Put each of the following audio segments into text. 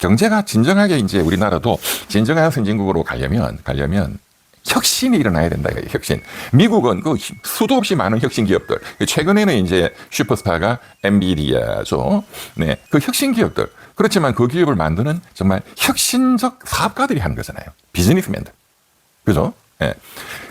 경제가 진정하게 이제 우리나라도 진정한 선진국으로 가려면 가려면 혁신이 일어나야 된다. 혁신. 미국은 그 수도 없이 많은 혁신 기업들. 최근에는 이제 슈퍼스타가 엔비디아죠. 네. 그 혁신 기업들. 그렇지만 그 기업을 만드는 정말 혁신적 사업가들이 하는 거잖아요. 비즈니스맨들. 그죠? 예.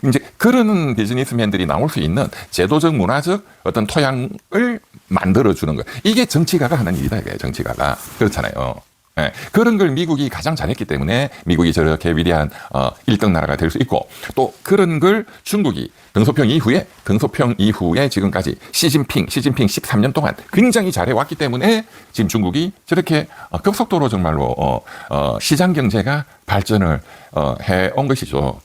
이제 그런 비즈니스맨들이 나올 수 있는 제도적 문화적 어떤 토양을 만들어주는 거. 이게 정치가가 하는 일이다. 이게 정치가가. 그렇잖아요. 예. 그런 걸 미국이 가장 잘했기 때문에 미국이 저렇게 위대한 어, 1등 나라가 될 수 있고 또 그런 걸 중국이 등소평 이후에 등소평 이후에 지금까지 시진핑 시진핑 13년 동안 굉장히 잘해왔기 때문에 지금 중국이 저렇게 어, 급속도로 정말로 어, 어, 시장 경제가 발전을 어, 해온 것이죠.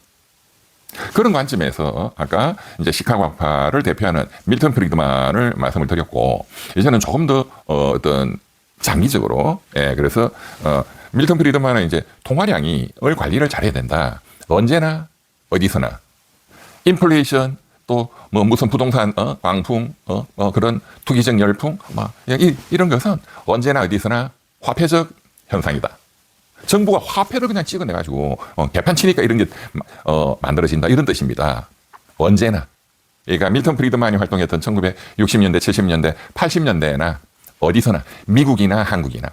그런 관점에서 아까 이제 시카고 학파를 대표하는 밀턴 프리드만을 말씀을 드렸고 이제는 조금 더 어, 어떤 장기적으로 예 그래서 어 밀턴 프리드만은 이제 통화량이 을 관리를 잘해야 된다 언제나 어디서나 인플레이션 또 뭐 무슨 부동산 어 광풍 어, 어 그런 투기적 열풍 막 이, 이런 것은 언제나 어디서나 화폐적 현상이다. 정부가 화폐를 그냥 찍어내 가지고 어, 개판 치니까 이런 게 어, 만들어진다 이런 뜻입니다. 언제나. 그러니까 밀턴 프리드만이 활동했던 1960년대, 70년대, 80년대나 어디서나 미국이나 한국이나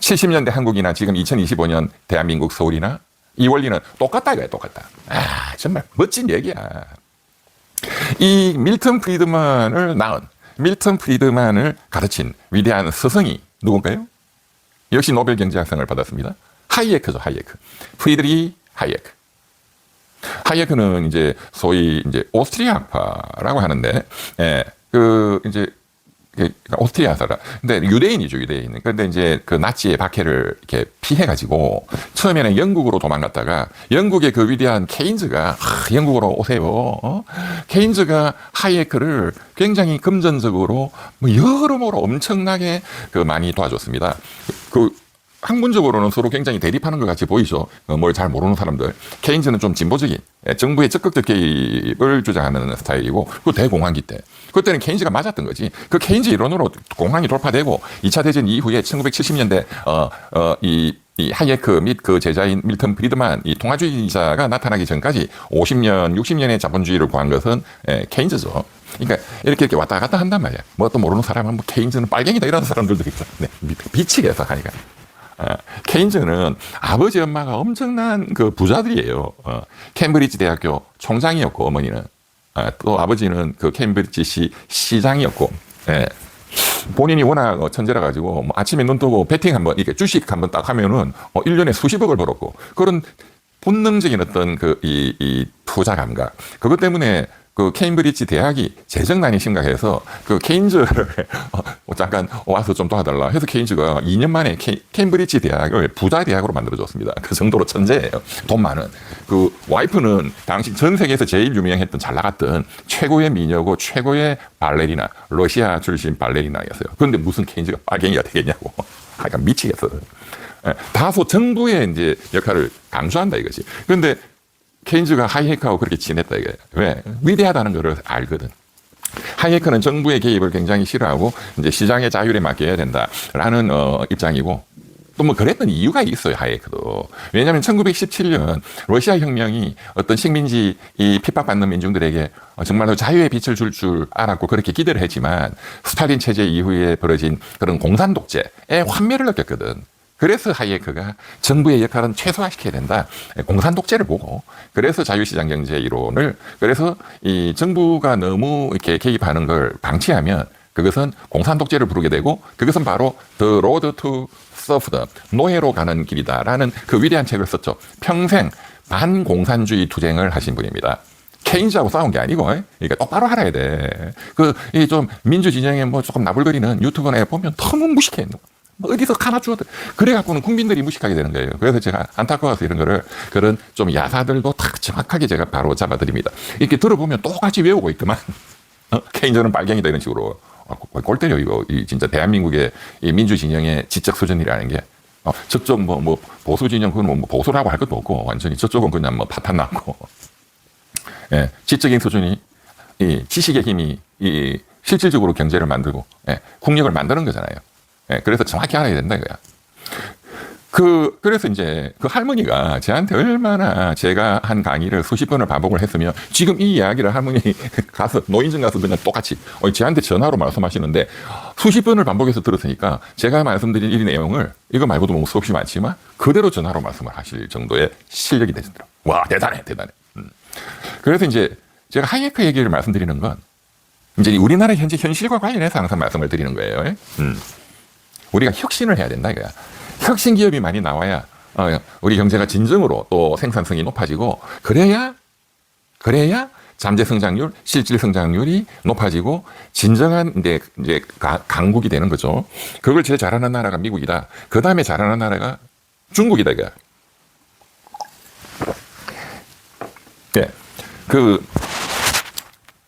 70년대 한국이나 지금 2025년 대한민국 서울이나 이 원리는 똑같다 이거야 똑같다. 아 정말 멋진 얘기야. 이 밀턴 프리드만을 낳은 밀턴 프리드만을 가르친 위대한 스승이 누군가요? 역시 노벨 경제학상을 받았습니다. 하이에크죠, 하이에크. 프리드리 하이에크. 하이에크는 이제 소위 이제 오스트리아 학파라고 하는데, 예, 그 이제 그 오스트리아 사람. 근데 유대인이죠, 유대인. 그런데 이제 그 나치의 박해를 이렇게 피해가지고 처음에는 영국으로 도망갔다가 영국의 그 위대한 케인즈가 하, 영국으로 오세요. 어? 케인즈가 하이에크를 굉장히 금전적으로 뭐 여러모로 엄청나게 그 많이 도와줬습니다. 그 학문적으로는 서로 굉장히 대립하는 것 같이 보이죠. 어, 뭘잘 모르는 사람들. 케인즈는 좀 진보적인 예, 정부의 적극적 개입을 주장하는 스타일이고 그 대공황기 때 그때는 케인즈가 맞았던 거지. 그 케인즈 이론으로 공황이 돌파되고 2차 대전 이후에 1970년대 어어이 이 하이에크 및 그 제자인 밀턴 프리드만 이 통화주의자가 나타나기 전까지 50년, 60년의 자본주의를 구한 것은 예, 케인즈죠. 그러니까 이렇게 이렇게 왔다 갔다 한단 말이야. 뭐 또 모르는 사람은 뭐 케인즈는 빨갱이다 이런 사람들도 있어. 네, 미치겠어 하니까. 어, 케인즈는 아버지 엄마가 엄청난 그 부자들이에요. 어, 캠브리지 대학교 총장이었고 어머니는. 어, 또 아버지는 그 캠브리지 시 시장이었고 예. 본인이 워낙 어, 천재라 가지고 뭐 아침에 눈 뜨고 베팅 한번 이렇게 주식 한번 딱 하면은 어, 1년에 수십억을 벌었고. 그런 본능적인 어떤 그 이 이 투자 감각 그것 때문에 그 케임브리지 대학이 재정난이 심각해서 그 케인즈를 어, 잠깐 와서 좀 도와달라 해서 케인즈가 2년 만에 케, 케임브리지 대학을 부자 대학으로 만들어줬습니다. 그 정도로 천재예요. 돈 많은. 그 와이프는 당시 전 세계에서 제일 유명했던 잘 나갔던 최고의 미녀고 최고의 발레리나 러시아 출신 발레리나였어요. 그런데 무슨 케인즈가 빨갱이가 되겠냐고. 그러니까 미치겠어. 예, 다소 정부의 이제 역할을 강조한다 이거지. 그런데 케인즈가 하이에크하고 그렇게 지냈다 이거예요. 왜? 위대하다는 것을 알거든. 하이에크는 정부의 개입을 굉장히 싫어하고 이제 시장의 자율에 맡겨야 된다라는 어, 입장이고 또 뭐 그랬던 이유가 있어요 하이에크도 왜냐하면 1917년 러시아 혁명이 어떤 식민지 이 핍박받는 민중들에게 어, 정말로 자유의 빛을 줄줄 알았고 그렇게 기대를 했지만 스탈린 체제 이후에 벌어진 그런 공산 독재의 환멸을 느꼈거든. 그래서 하이에크가 정부의 역할은 최소화시켜야 된다. 공산 독재를 보고 그래서 자유시장 경제 이론을 그래서 이 정부가 너무 이렇게 개입하는 걸 방치하면 그것은 공산 독재를 부르게 되고 그것은 바로 The Road to Serfdom 노예로 가는 길이다라는 그 위대한 책을 썼죠. 평생 반공산주의 투쟁을 하신 분입니다. 케인즈하고 싸운 게 아니고, 그러니까 똑바로 알아야 돼. 그, 이 좀 민주 진영에 뭐 조금 나불거리는 유튜브나 보면 너무 무식해. 뭐 어디서 가나 주어들 그래갖고는 국민들이 무식하게 되는 거예요. 그래서 제가 안타까워서 이런 거를 그런 좀 야사들도 딱 정확하게 제가 바로 잡아드립니다. 이렇게 들어보면 똑같이 외우고 있더만 어? 케인저는 빨갱이다 이런 식으로 아, 골 때려 이거 이 진짜 대한민국의 이 민주 진영의 지적 수준이라는 게 어, 저쪽 뭐, 뭐 보수 진영 그건 뭐 보수라고 할 것도 없고 완전히 저쪽은 그냥 뭐 파탄 났고 예, 지적인 수준이 이 지식의 힘이 이 실질적으로 경제를 만들고 예, 국력을 만드는 거잖아요. 예, 그래서 정확히 알아야 된다 이거야. 그 그래서 이제 그 할머니가 저한테 얼마나 제가 한 강의를 수십 번을 반복을 했으면 지금 이 이야기를 할머니 가서 노인정 가서 그냥 똑같이 어, 저한테 전화로 말씀하시는데 수십 번을 반복해서 들었으니까 제가 말씀드린 이 내용을 이거 말고도 뭐 수없이 많지만 그대로 전화로 말씀을 하실 정도의 실력이 되시더라고요. 와 대단해 대단해. 음. 그래서 이제 제가 하이에크 얘기를 말씀드리는 건 이제 우리나라 현재 현실과 관련해서 항상 말씀을 드리는 거예요. 음. 우리가 혁신을 해야 된다 이거야. 혁신 기업이 많이 나와야 어, 우리 경제가 진정으로 또 생산성이 높아지고 그래야 그래야 잠재 성장률, 실질 성장률이 높아지고 진정한 이제, 이제 가- 강국이 되는 거죠. 그걸 제일 잘하는 나라가 미국이다. 그 다음에 잘하는 나라가 중국이다 이거야. 예. 그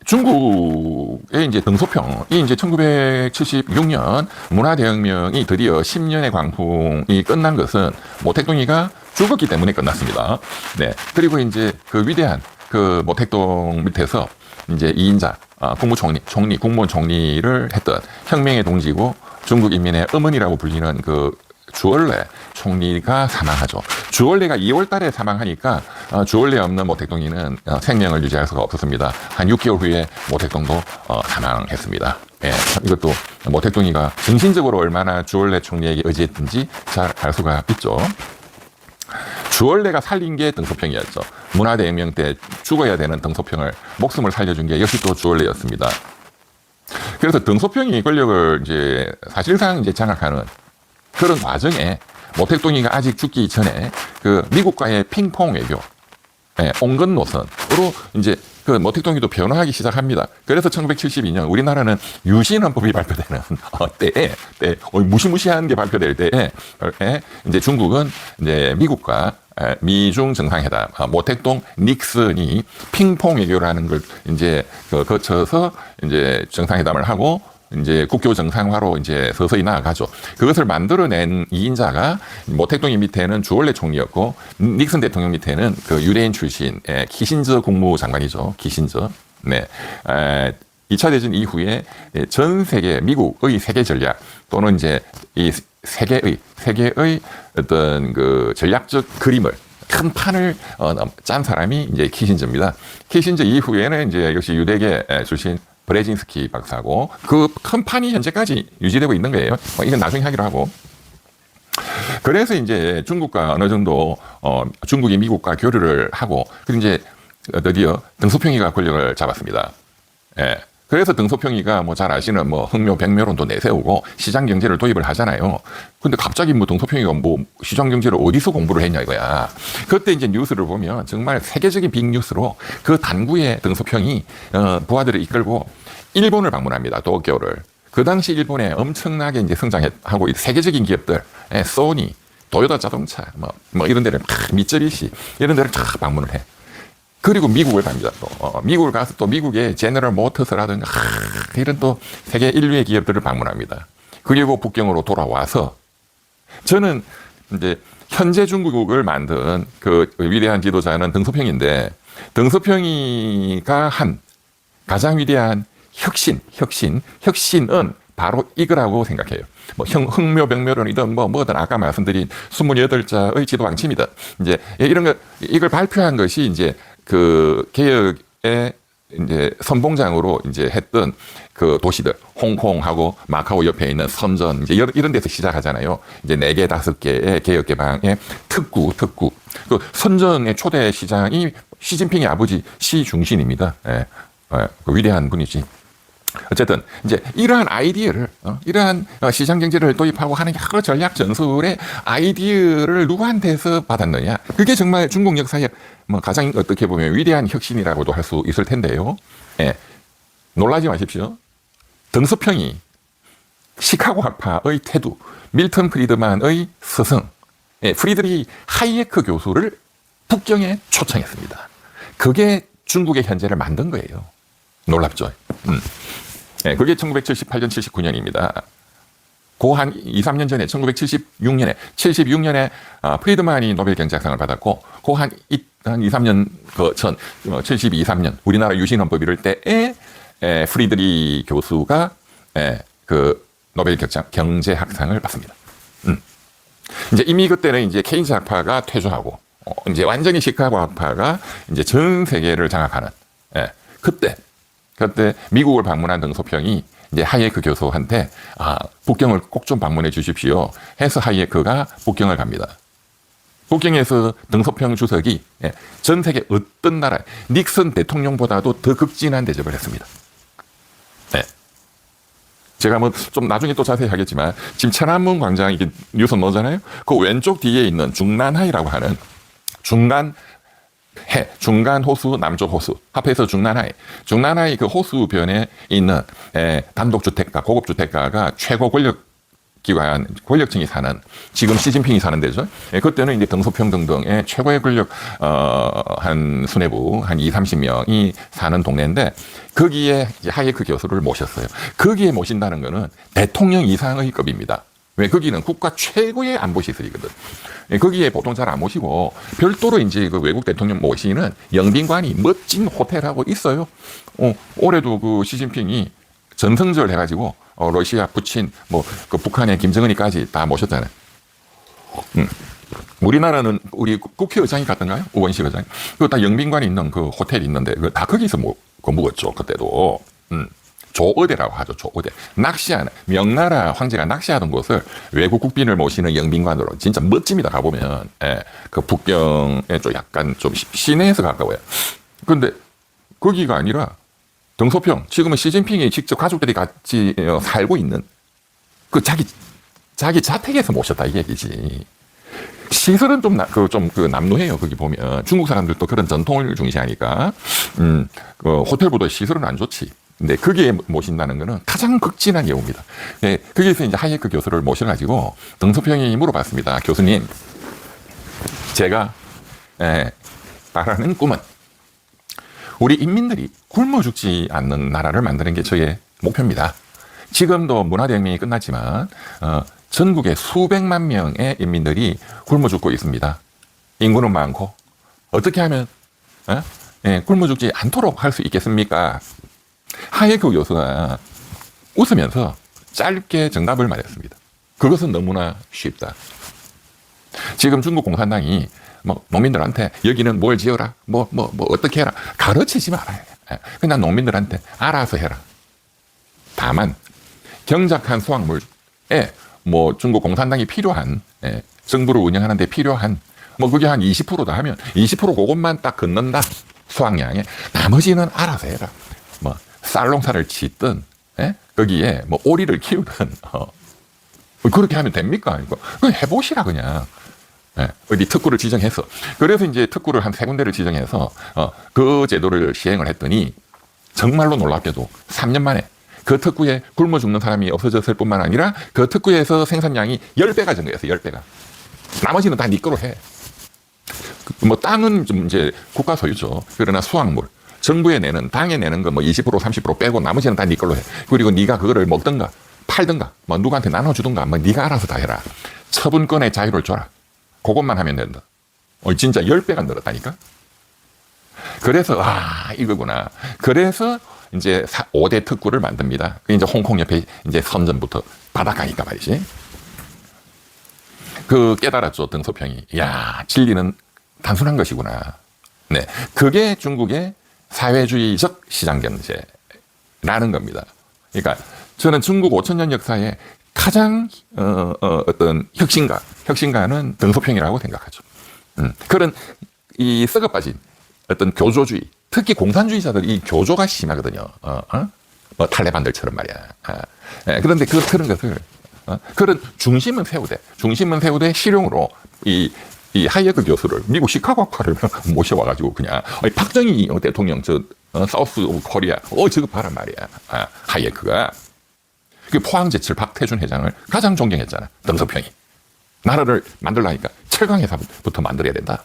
중국의 이제 등소평이 이제 1976년 문화대혁명이 드디어 10년의 광풍이 끝난 것은 모택동이가 죽었기 때문에 끝났습니다. 네. 그리고 이제 그 위대한 그 모택동 밑에서 이제 이인자 아, 국무총리, 총리, 국무원 총리를 했던 혁명의 동지고 중국 인민의 어머니라고 불리는 그 주얼레 총리가 사망하죠. 주얼레가 2월 달에 사망하니까 어, 주얼레 없는 모택동이는 어, 생명을 유지할 수가 없었습니다. 한 6개월 후에 모택동도 어, 사망했습니다. 예, 이것도 모택동이가 정신적으로 얼마나 주얼레 총리에게 의지했든지 잘 알 수가 있죠. 주얼레가 살린 게 등소평이었죠. 문화대혁명 때 죽어야 되는 등소평을 목숨을 살려준 게 역시 또 주얼레였습니다. 그래서 등소평이 권력을 이제 사실상 이제 장악하는 그런 과정에 모택동이가 아직 죽기 전에 그 미국과의 핑퐁 외교, 예, 온건 노선으로 이제 그 모택동이도 변화하기 시작합니다. 그래서 1972년 우리나라는 유신헌법이 발표되는 어, 때에, 때 어, 무시무시한 게 발표될 때에 에, 이제 중국은 이제 미국과 에, 미중 정상회담, 아, 모택동 닉슨이 핑퐁 외교라는 걸 이제 그 거쳐서 이제 정상회담을 하고 이제 국교 정상화로 이제 서서히 나아가죠. 그것을 만들어낸 이인자가 모택동이 밑에는 주얼레 총리였고 닉슨 대통령 밑에는 그 유대인 출신의 키신저 국무장관이죠. 키신저. 네. 에, 2차 대전 이후에 전 세계 미국의 세계 전략 또는 이제 이 세계의 세계의 어떤 그 전략적 그림을 큰 판을 어, 짠 사람이 이제 키신저입니다. 키신저 이후에는 이제 역시 유대계 출신 브레진스키 박사고 그 큰 판이 현재까지 유지되고 있는 거예요. 어, 이건 나중에 하기로 하고. 그래서 이제 중국과 어느 정도 어, 중국이 미국과 교류를 하고 그리고 이제 드디어 등소평이가 권력을 잡았습니다. 예. 그래서 등소평이가 뭐 잘 아시는 뭐 흑묘 백묘론도 내세우고 시장 경제를 도입을 하잖아요. 근데 갑자기 뭐 등소평이가 뭐 시장 경제를 어디서 공부를 했냐 이거야. 그때 이제 뉴스를 보면 정말 세계적인 빅뉴스로 그 단구의 등소평이 어, 부하들을 이끌고 일본을 방문합니다. 도쿄를. 그 당시 일본에 엄청나게 이제 성장하고 세계적인 기업들, 예, 소니, 도요타 자동차, 뭐, 뭐 이런 데를 막 미쯔비시 이런 데를 쫙 방문을 해. 그리고 미국을 갑니다. 또 어, 미국을 가서 또 미국의 제너럴 모터스라든가 하, 이런 또 세계 인류의 기업들을 방문합니다. 그리고 북경으로 돌아와서 저는 이제 현재 중국을 만든 그 위대한 지도자는 등소평인데 등소평이가 한 가장 위대한 혁신, 혁신, 혁신은 바로 이거라고 생각해요. 뭐 형, 흑묘병묘론이든 뭐 뭐든 아까 말씀드린 28자의 지도 방침이든 이제 이런 거 이걸 발표한 것이 이제 그 개혁의 이제 선봉장으로 이제 했던 그 도시들 홍콩하고 마카오 옆에 있는 선전 이제 이런, 데서 시작하잖아요. 이제 네 개 다섯 개의 개혁 개방의 특구 특구 그 선전의 초대 시장이 시진핑의 아버지 시 중신입니다. 예, 예, 그 위대한 분이지. 어쨌든 이제 이러한 아이디어를 어, 이러한 어, 시장 경제를 도입하고 하는 여러 전략 전술의 아이디어를 누구한테서 받았느냐? 그게 정말 중국 역사의 뭐 가장 어떻게 보면 위대한 혁신이라고도 할 수 있을 텐데요. 예. 놀라지 마십시오. 등소평이 시카고 학파의 태두, 밀턴 프리드만의 스승, 예, 프리드리 하이에크 교수를 북경에 초청했습니다. 그게 중국의 현재를 만든 거예요. 놀랍죠. 음. 네, 그게 1978년, 79년입니다. 고한 2, 3년 전에 1976년에 76년에 아, 프리드만이 노벨 경제학상을 받았고 고한 한 2, 3년 그전 72, 3년 우리나라 유신헌법 이럴 때에 에, 프리드리 교수가 에, 그 노벨 경제- 경제학상을 받습니다. 음. 이제 이미 그때는 이제 케인즈 학파가 퇴조하고 어, 이제 완전히 시카고 학파가 이제 전 세계를 장악하는 예, 그때 그때 미국을 방문한 등소평이 이제 하이에크 교수한테 아, 북경을 꼭 좀 방문해 주십시오. 해서 하이에크가 북경을 갑니다. 북경에서 등소평 주석이 예, 전 세계 어떤 나라 닉슨 대통령보다도 더 극진한 대접을 했습니다. 네. 제가 뭐 좀 나중에 또 자세히 하겠지만 지금 천안문 광장 이게 뉴스 넣잖아요. 그 왼쪽 뒤에 있는 중난하이라고 하는 중간 해 중간 호수 남쪽 호수 합해서 중난하이 중난하이 그 호수변에 있는 에, 단독 주택가 고급 주택가가 최고 권력 기관 권력층이 사는 지금 시진핑이 사는 데죠. 예, 그때는 이제 등소평 등등의 최고의 권력 어한 수뇌부 한 2, 30명이 사는 동네인데 거기에 이제 하이에크 교수를 모셨어요. 거기에 모신다는 거는 대통령 이상의 급입니다. 왜 거기는 국가 최고의 안보 시설이거든. 예, 거기에 보통 잘 안 모시고 별도로 이제 그 외국 대통령 모시는 영빈관이 멋진 호텔하고 있어요. 어, 올해도 그 시진핑이 전성절 해가지고 어, 러시아 푸친 뭐 그 북한의 김정은이까지 다 모셨잖아요. 음. 우리나라는 우리 국회의장이 갔던가요? 우원식 의장. 그거 다 영빈관에 있는 그 호텔 있는데 그다 거기서 뭐, 그 묵었죠 그때도. 음. 조의대라고 하죠. 조의대. 낚시하는 명나라 황제가 낚시하던 곳을 외국 국빈을 모시는 영빈관으로 진짜 멋집니다. 가보면 예, 그 북경에 좀 약간 좀 시- 시내에서 가까워요. 근데 거기가 아니라 등소평 지금은 시진핑이 직접 가족들이 같이 어, 살고 있는 그 자기 자기 자택에서 모셨다 이 얘기지. 시설은 좀, 나, 그, 좀, 그, 남루해요. 거기 보면. 중국 사람들도 그런 전통을 중시하니까. 음, 그, 호텔보다 시설은 안 좋지. 근데 거기에 모신다는 거는 가장 극진한 예우입니다. 네, 거기에서 이제 하이에크 교수를 모셔가지고 등소평이 물어봤습니다. 교수님, 제가, 에, 바라는 꿈은 우리 인민들이 굶어 죽지 않는 나라를 만드는 게 저의 목표입니다. 지금도 문화대혁명이 끝났지만 어, 전국에 수백만 명의 인민들이 굶어 죽고 있습니다. 인구는 많고 어떻게 하면 어? 예, 굶어 죽지 않도록 할 수 있겠습니까? 하예크 교수가 웃으면서 짧게 정답을 말했습니다. 그것은 너무나 쉽다. 지금 중국 공산당이 뭐 농민들한테 여기는 뭘 지어라, 뭐 뭐 뭐 어떻게 해라 가르치지 말아요. 예, 그냥 농민들한테 알아서 해라. 다만 경작한 수확물에 뭐 중국 공산당이 필요한 예, 정부를 운영하는 데 필요한 뭐 그게 한 20%다 하면 20% 그것만 딱 걷는다 수확량에 나머지는 알아서 해라. 뭐 쌀농사를 짓든 예? 거기에 뭐 오리를 키우든 어. 그렇게 하면 됩니까? 이거 해보시라 그냥. 예, 어디 특구를 지정해서 그래서 이제 특구를 한 세 군데를 지정해서 어, 그 제도를 시행을 했더니 정말로 놀랍게도 3년 만에 그 특구에 굶어 죽는 사람이 없어졌을 뿐만 아니라 그 특구에서 생산량이 10배가 증가했어요. 10배가. 나머지는 다네 거로 해. 그뭐 땅은 좀 이제 국가 소유죠. 그러나 수확물 정부에 내는 당에 내는 거 뭐 20% 30% 빼고 나머지는 다 네 걸로 해. 그리고 네가 그거를 먹든가 팔든가 뭐 누구한테 나눠주든가 뭐 네가 알아서 다 해라. 처분권의 자유를 줘라. 그것만 하면 된다. 어, 진짜 10배가 늘었다니까? 그래서, 아, 이거구나. 그래서 이제 5대 특구를 만듭니다. 이제 홍콩 옆에 이제 선전부터 바닷가니까 말이지. 그 깨달았죠, 등소평이. 야 진리는 단순한 것이구나. 네. 그게 중국의 사회주의적 시장 경제라는 겁니다. 그러니까 저는 중국 5천년 역사에 가장 어, 어, 어 떤 혁신가, 혁신가는 등소평이라고 생각하죠. 음, 그런 이 썩어 빠진 어떤 교조주의, 특히 공산주의자들 이 교조가 심하거든요. 어, 어? 뭐 탈레반들처럼 말이야. 아, 예, 그런데 그 그런 것을 어? 그런 중심은 세우되 중심은 세우되 실용으로 이, 이 하이에크 교수를 미국 시카고 학파를 모셔와가지고 그냥 아니, 박정희 대통령 저 어, 사우스 코리아 어 저거 봐라 말이야. 아, 하이에크가 그 포항제철 박태준 회장을 가장 존경했잖아. 등소평이 나라를 만들라니까 철강회사부터 만들어야 된다.